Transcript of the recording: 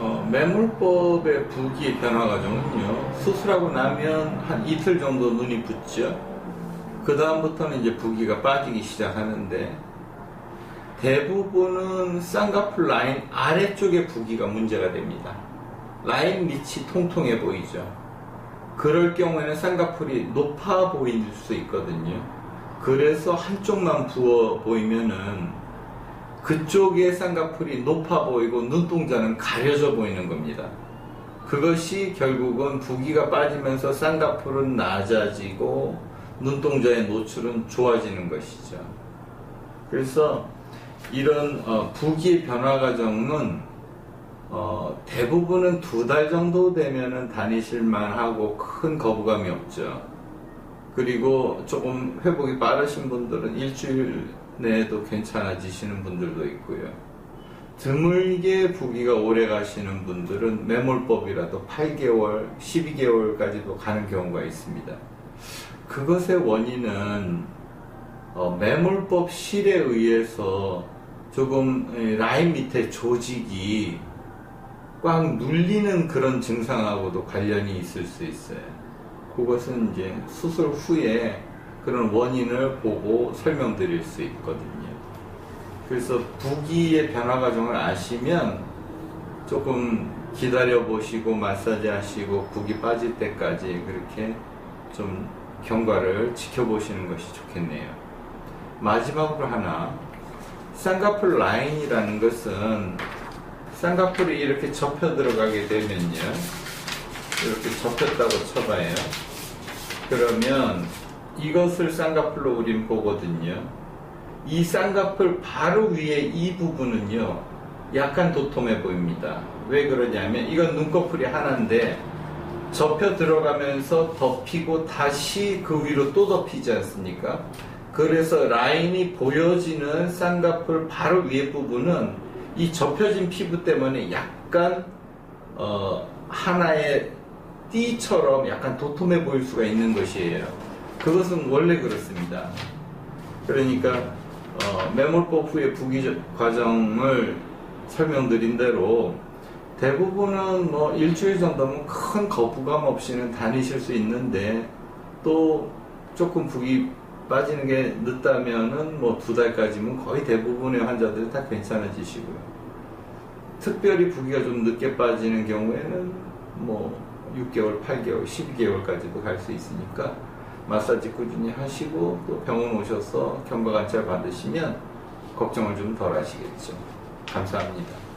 어, 매몰법의 부기의 변화 과정은요, 수술하고 나면 한 이틀 정도 눈이 붓죠. 그 다음부터는 이제 부기가 빠지기 시작하는데, 대부분은 쌍꺼풀 라인 아래쪽에 부기가 문제가 됩니다. 라인 밑이 통통해 보이죠. 그럴 경우에는 쌍꺼풀이 높아 보일 수 있거든요. 그래서 한쪽만 부어 보이면은 그쪽의 쌍꺼풀이 높아 보이고 눈동자는 가려져 보이는 겁니다. 그것이 결국은 부기가 빠지면서 쌍꺼풀은 낮아지고 눈동자의 노출은 좋아지는 것이죠. 그래서 이런 어, 부기의 변화 과정은 어, 대부분은 두 달 정도 되면은 다니실만 하고 큰 거부감이 없죠. 그리고 조금 회복이 빠르신 분들은 일주일 내에도 괜찮아지시는 분들도 있고요. 드물게 부기가 오래 가시는 분들은 매몰법이라도 8개월, 12개월까지도 가는 경우가 있습니다. 그것의 원인은 어, 매몰법 실에 의해서 조금 에, 라인 밑에 조직이 꽉 눌리는 그런 증상하고도 관련이 있을 수 있어요. 그것은 이제 수술 후에 그런 원인을 보고 설명드릴 수 있거든요. 그래서 부기의 변화 과정을 아시면 조금 기다려 보시고 마사지 하시고 부기 빠질 때까지 그렇게 좀 경과를 지켜보시는 것이 좋겠네요. 마지막으로 하나, 쌍꺼풀 라인이라는 것은 쌍꺼풀이 이렇게 접혀 들어가게 되면요. 이렇게 접혔다고 쳐봐요. 그러면 이것을 쌍꺼풀로 우린 보거든요. 이 쌍꺼풀 바로 위에 이 부분은요, 약간 도톰해 보입니다. 왜 그러냐면 이건 눈꺼풀이 하나인데 접혀 들어가면서 덮이고 다시 그 위로 또 덮이지 않습니까? 그래서 라인이 보여지는 쌍꺼풀 바로 위에 부분은 이 접혀진 피부 때문에 약간 어, 하나의 띠처럼 약간 도톰해 보일 수가 있는 것이에요. 그것은 원래 그렇습니다. 그러니까 어, 매몰법 후의 부기 과정을 설명드린 대로 대부분은 뭐 일주일 정도면 큰 거부감 없이는 다니실 수 있는데 또 조금 부기 빠지는 게 늦다면은 뭐 두 달까지면 거의 대부분의 환자들이 다 괜찮아지시고요. 특별히 부기가 좀 늦게 빠지는 경우에는 뭐 6개월, 8개월, 12개월까지도 갈 수 있으니까 마사지 꾸준히 하시고 또 병원 오셔서 경과 관찰 받으시면 걱정을 좀 덜 하시겠죠. 감사합니다.